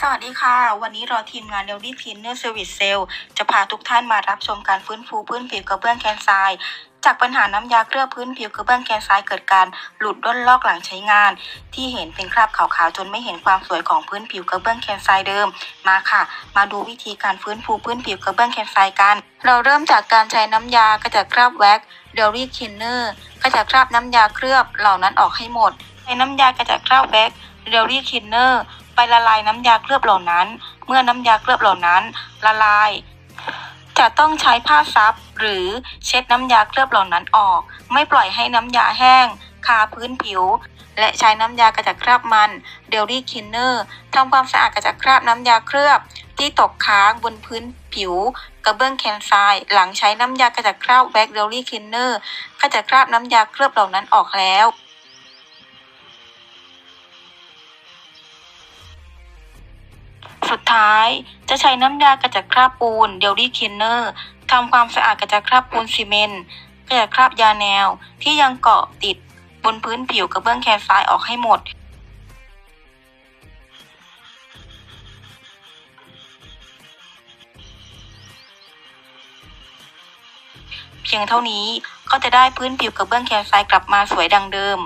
สวัสดีค่ะ วันนี้เราทีมงานเดลลี่คลีนเนอร์เซอร์วิสเซลจะพาทุกท่านมารับชมการฟื้นฟูพื้นผิวกระเบื้องแคนทรายจากปัญหาน้ำยาเคลือบพื้นผิวกระเบื้องแคนทรายเกิดการหลุดด้นลอกหลังใช้งาน ที่เห็นเป็นคราบขาวๆจนไม่เห็นความสวยของพื้นผิวกระเบื้องแคนทรายเดิม มาค่ะ มาดูวิธีการฟื้นฟูพื้นผิวกระเบื้องแคนทรายกัน เราเริ่มจากการใช้น้ำยากระจัดคราบแว็กเดลลี่คลีนเนอร์กระจัดคราบน้ำยาเคลือบเหล่านั้นออกให้หมดใช้น้ำยากระจัดคราบแว็กเดลลี่คลีนเนอร์ ไปละลายน้ำยาเคลือบเหล่านั้น เมื่อน้ำยาเคลือบเหล่านั้น ละลาย จะต้องใช้ผ้าซับหรือเช็ดน้ำยาเคลือบเหล่านั้นออก ไม่ปล่อยให้น้ำยาแห้งคาพื้นผิว และใช้น้ำยากระจัดคราบมันเดลลี่คินเนอร์ทำความสะอาดกระจัดคราบน้ำยาเคลือบ ที่ตกค้างบนพื้นผิว กระเบื้องแคนทรายหลังใช้น้ำยากระจัดคราบแว็กเดลลี่คินเนอร์กระจัดคราบน้ำยาเคลือบเหล่านั้นออกแล้ว สุดท้ายจะใช้น้ำยากระจัดคราบปูนเดลลี่คินเนอร์ทำความสะอาดกระจัดคราบปูนซีเมนต์กระจัดคราบยาแนวที่ยังเกาะติดบนพื้นผิวกระเบื้องแคนทรายออกให้หมดเพียงเท่านี้ก็จะได้พื้นผิวกระเบื้องแคนทรายกลับมาสวยดังเดิม